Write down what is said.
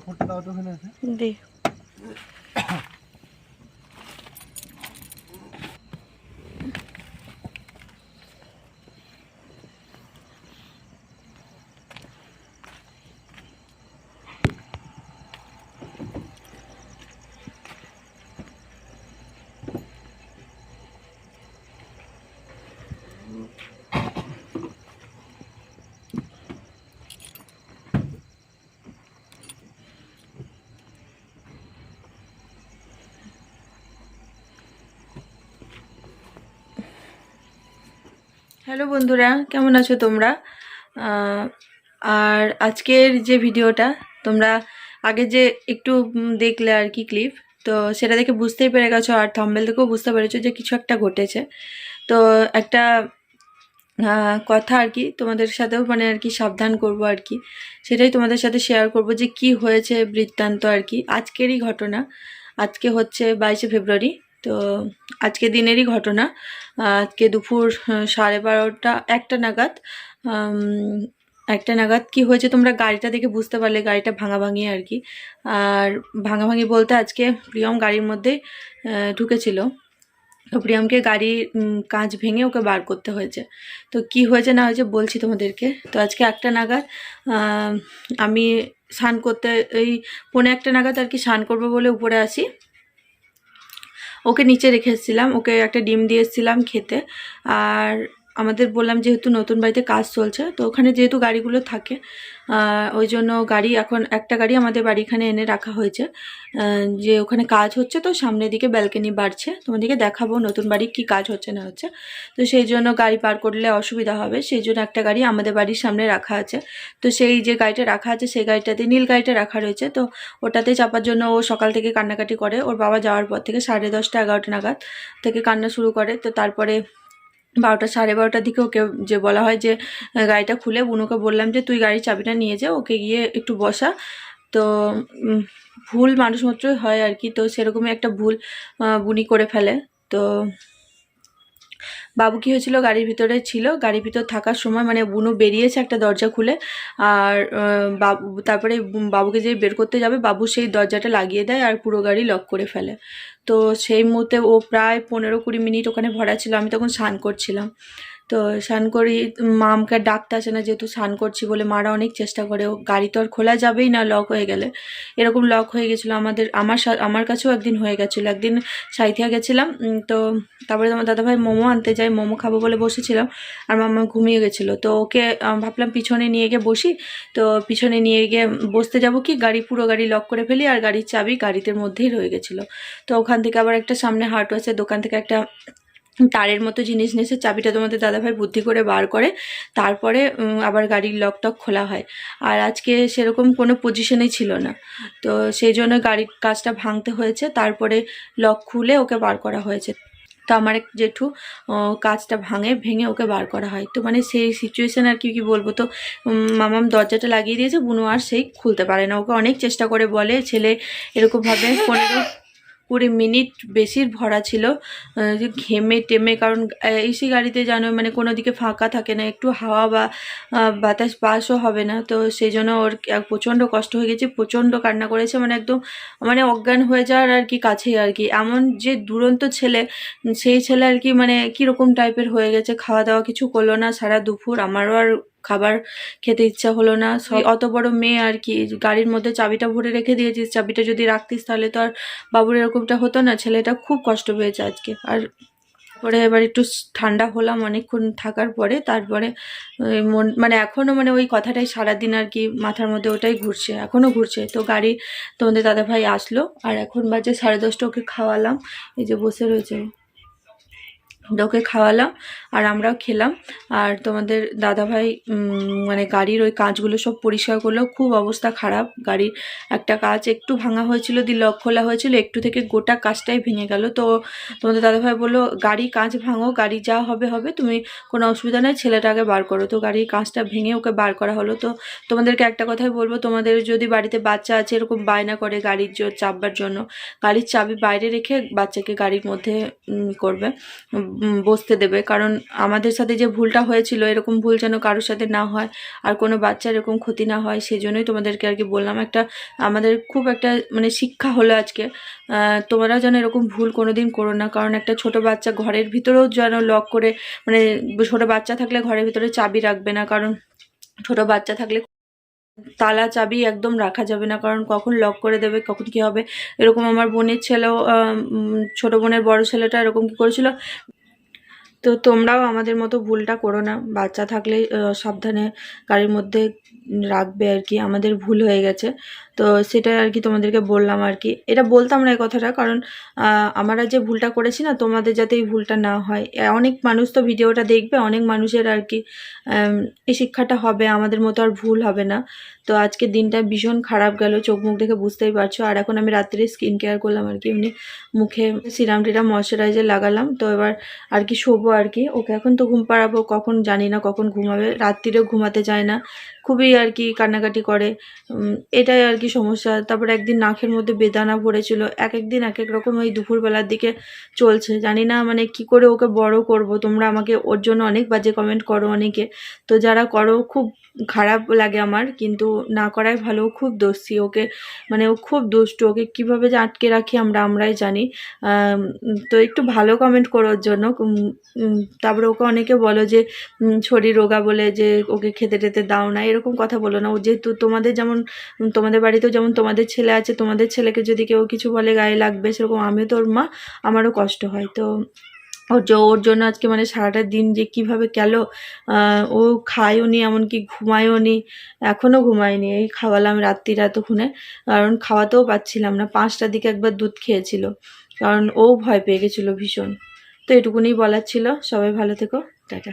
কাপড়টা দাও তো ওখানে আছে দি হ্যালো বন্ধুরা, কেমন আছো তোমরা? আর আজকের যে ভিডিওটা, তোমরা আগে যে একটু দেখলে আর কি ক্লিপ তো সেটা দেখে বুঝতেই পেরে গেছো আর থাম্বেল থেকেও বুঝতে পেরেছ যে কিছু একটা ঘটেছে। তো একটা কথা আর কি তোমাদের সাথেও মানে আর কি সাবধান করব আর কি। সেটাই তোমাদের সাথে শেয়ার করব যে কি হয়েছে বৃত্তান্ত আর কি। আজকেরই ঘটনা, আজকে হচ্ছে বাইশে ফেব্রুয়ারি। তো আজকে দিনেরই ঘটনা। আজকে দুপুর সাড়ে বারোটা, একটা নাগাদ একটা নাগাদ কি হয়েছে তোমরা গাড়িটা দেখে বুঝতে পারলে, গাড়িটা ভাঙা ভাঙাভাঙি আর কি। আর ভাঙাভাঙি বলতে আজকে প্রিয়ম গাড়ির মধ্যে ঢুকেছিল। তো প্রিয়মকে গাড়ির কাঁচ ভেঙে ওকে বার করতে হয়েছে। তো কি হয়েছে না হয়েছে বলছি তোমাদেরকে। তো আজকে একটা নাগাদ আমি স্নান করতে, এই পৌনে একটা নাগাদ আর কি স্নান করব বলে উপরে আসি। ওকে নিচে রেখে এসেছিলাম ওকে একটা ডিম দিয়ে এসেছিলাম খেতে। আর আমাদের বললাম যেহেতু নতুন বাড়িতে কাজ চলছে, তো ওখানে যেহেতু গাড়িগুলো থাকে ওই জন্য গাড়ি এখন, একটা গাড়ি আমাদের বাড়িখানে এনে রাখা হয়েছে। যে ওখানে কাজ হচ্ছে তো, সামনের দিকে ব্যালকনি বাড়ছে। তোমাদেরকে দেখাবো নতুন বাড়ি কি কাজ হচ্ছে না হচ্ছে। তো সেই জন্য গাড়ি পার করলে অসুবিধা হবে। সেই জন্য একটা গাড়ি আমাদের বাড়ির সামনে রাখা আছে। তো সেই যে গাড়িটা রাখা আছে, সেই গাড়িটাতে নীল গাড়িটা রাখা রয়েছে। তো ওটাতে চাপার জন্য ও সকাল থেকে কান্নাকাটি করে। ওর বাবা যাওয়ার পর থেকে সাড়ে দশটা, এগারোটা নাগাদ থেকে কান্না শুরু করে। তো তারপরে বারোটা, সাড়ে বারোটার দিকে ওকে যে বলা হয় যে গাড়িটা খুলে বুনুকে বললাম যে, তুই গাড়ির চাবিটা নিয়ে যা, ওকে গিয়ে একটু বসা। তো ভুল মানুষ মাত্রই হয় আর কি। তো সেরকমই একটা ভুল বুনি করে ফেলে। তো বাবু কি হয়েছিল? গাড়ির ভিতরে ছিল। গাড়ির ভিতর থাকার সময় মানে বুনো বেরিয়েছে একটা দরজা খুলে। আর বাবু, তারপরে বাবুকে যে বের করতে যাবে, বাবু সেই দরজাটা লাগিয়ে দেয় আর পুরো গাড়ি লক করে ফেলে। তো সেই মুহূর্তে ও প্রায় পনেরো কুড়ি মিনিট ওখানে ভরা ছিল। আমি তখন স্নান করছিলাম। তো স্নান করি মা আমাকে ডাকতে আসে না যেহেতু স্নান করছি বলে মারা অনেক চেষ্টা করে, ও গাড়ি তো আর খোলা যাবেই না লক হয়ে গেলে। এরকম লক হয়ে গেছিল আমাদের, আমার আমার কাছেও একদিন হয়ে গেছিল। একদিন সাইথিয়া গেছিলাম তো তারপরে আমার দাদাভাই মোমো আনতে যাই মোমো খাব বলে বসেছিলাম, আর মামা ঘুমিয়ে গেছিল। তো ওকে ভাবলাম পিছনে নিয়ে গিয়ে বসি, তো পিছনে নিয়ে গিয়ে বসতে যাব কি, গাড়ি পুরো গাড়ি লক করে ফেলি, আর গাড়ির চাবি গাড়িতে মধ্যেই রয়ে গেছিল। তো ওখান থেকে আবার একটা সামনে আছে, দোকান থেকে একটা তারের মতো জিনিস নিয়ে চাবিটা তোমাদের দাদাভাই বুদ্ধি করে বার করে, তারপরে আবার গাড়ির লক টক খোলা হয়। আর আজকে সেরকম কোনো পজিশনেই ছিল না। তো সেই জন্য গাড়ির কাজটা ভাঙতে হয়েছে, তারপরে লক খুলে ওকে বার করা হয়েছে। তো আমার এক জেঠু কাজটা ভাঙে, ভেঙে ওকে বার করা হয়। তো মানে সেই সিচুয়েশান আর কি কি বলব তো মামাম দরজাটা লাগিয়ে দিয়েছে, বুনু আর সেই খুলতে পারে না। ওকে অনেক চেষ্টা করে বলে, ছেলে এরকমভাবে পনেরো কুড়ি মিনিট বেশির ভরা ছিল ঘেমে টেমে, কারণ এসি গাড়িতে জানো মানে কোনো দিকে ফাঁকা থাকে না, একটু হাওয়া বা বাতাস পাসও হবে না, তো সেই জন্য ওর প্রচণ্ড কষ্ট হয়ে গেছে, প্রচণ্ড কান্না করেছে মানে একদম মানে অজ্ঞান হয়ে যাওয়ার আর কি কাছেই আর কি। এমন যে দুরন্ত ছেলে, সেই ছেলে আর কি মানে কীরকম টাইপের হয়ে গেছে, খাওয়া দাওয়া কিছু করল না, সারা দুপুর আমারও আর খাবার খেতে ইচ্ছা হলো না। অত বড় মেয়ে আর কি গাড়ির মধ্যে চাবিটা ভরে রেখে দিয়েছিস চাবিটা যদি রাখতিস তাহলে তো আর বাবুর এরকমটা হতো না। ছেলেটা খুব কষ্ট পেয়েছে আজকে। আর পরে এবার একটু ঠান্ডা হলাম অনেকক্ষণ থাকার পরে তারপরে ওই মন মানে এখনও মানে ওই কথাটাই সারাদিন আর কি মাথার মধ্যে ওটাই ঘুরছে এখনও ঘুরছে। তো গাড়ি তোমাদের দাদাভাই আসলো আর এখন বাজে সাড়ে দশটা ওকে খাওয়ালাম। এই যে বসে রয়েছে ওকে খাওয়ালাম আর আমরাও খেলাম। আর তোমাদের দাদাভাই মানে গাড়ির ওই কাঁচগুলো সব পরিষ্কার করল। খুব অবস্থা খারাপ। গাড়ির একটা কাঁচ একটু ভাঙা হয়েছিল দিয়ে লক খোলা হয়েছিল, একটু থেকে গোটা কাঁচটাই ভেঙে গেল। তো তোমাদের দাদাভাই বলল, গাড়ি কাঁচ ভাঙো, গাড়ি যা হবে হবে। তুমি কোনো অসুবিধা নেই, ছেলেটাকে বার করো। তো গাড়ির কাঁচটা ভেঙে ওকে বার করা হলো। তো তোমাদেরকে একটা কথাই বলব, তোমাদের যদি বাড়িতে বাচ্চা আছে, এরকম বায়না করে গাড়ির চাপবার জন্য, গাড়ির চাবি বাইরে রেখে বাচ্চাকে গাড়ির মধ্যে করবে। বসতে দেবে। কারণ আমাদের সাথে যে ভুলটা হয়েছিল, এরকম ভুল যেন কারোর সাথে না হয় আর কোনো বাচ্চার এরকম ক্ষতি না হয় সেই জন্যই তোমাদেরকে আর কি বললাম। একটা আমাদের খুব একটা মানে শিক্ষা হলো আজকে। তোমরা যেন এরকম ভুল কোনো দিন করো না। কারণ একটা ছোট বাচ্চা ঘরের ভিতরেও যেন লক করে মানে ছোট বাচ্চা থাকলে ঘরের ভিতরে চাবি রাখবে না। কারণ ছোট বাচ্চা থাকলে তালা চাবি একদম রাখা যাবে না। কারণ কখন লক করে দেবে, কখন কি হবে? এরকম আমার বোনের ছেলেও ছোট বোনের বড় ছেলেটা এরকম কি করেছিল? তো তোমরাও আমাদের মতো ভুলটা করো না। বাচ্চা থাকলে সাবধানে গাড়ির মধ্যে রাখবে আর কি। আমাদের ভুল হয়ে গেছে। তো সেটাই আর কি তোমাদেরকে বললাম আর কি। এটা বলতাম না এই কথাটা, কারণ আমরা যে ভুলটা করেছি না, তোমাদের যাতে এই ভুলটা না হয়। অনেক মানুষ তো ভিডিওটা দেখবে, অনেক মানুষের আর কি এই শিক্ষাটা হবে, আমাদের মতো আর ভুল হবে না। তো আজকে দিনটা ভীষণ খারাপ গেল, চোখ মুখ দেখে বুঝতেই পারছ। আর এখন আমি রাত্রে স্কিন কেয়ার করলাম আর কি, এমনি মুখে সিরাম টিরাম ময়শ্চারাইজার লাগালাম। তো এবার আর কি শোবো আর কি। ওকে এখন তো ঘুম পাড়াবো, কখন জানি না কখন ঘুমাবে, রাত্রিরেও ঘুমাতে চায় না। খুবই আর কি কান্নাকাটি করে। এটাই আর কি সমস্যা, তারপর একদিন নাকের মধ্যে বেদানা পড়েছিল এক একদিন এক এক রকম ওই দুপুরবেলার দিকে চলছে। জানি না মানে কি করে ওকে বড় করব, তোমরা আমাকে ওর জন্য অনেক বাজে কমেন্ট করো অনেকে। তো যারা করো, খুব খারাপ লাগে আমার, কিন্তু না করাই ভালো খুব দোষী, ওকে মানে ও খুব দুষ্টু, ওকে কীভাবে যে আটকে রাখি আমরা, আমরাই জানি। তো একটু ভালো কমেন্ট করো ওর জন্য তারপরে ওকে অনেকে বলো যে শরীর রোগা বলে যে, ওকে খেতে টেতে দাও না, এরকম কথা বলো না। ও যেহেতু তোমাদের যেমন তোমাদের তোমাদের বাড়িতেও যেমন তোমাদের ছেলে আছে, তোমাদের ছেলেকে যদি কেউ কিছু বলে গায়ে লাগবে, সেরকম আমিও তোর মা, আমারও কষ্ট হয়। তো ওর ওর জন্য আজকে মানে সারাটা দিন যে কীভাবে গেল ও খায়ও নি, এমনকি ঘুমায়ও নি এখনও ঘুমায়নি। এই খাওয়ালাম রাত্রির এতক্ষণে, কারণ খাওয়াতেও পাচ্ছিলাম না। পাঁচটার দিকে একবার দুধ খেয়েছিল, কারণ ও ভয় পেয়ে গেছিল ভীষণ। তো এটুকুনি বলার ছিল। সবাই ভালো থেকো। টাটা।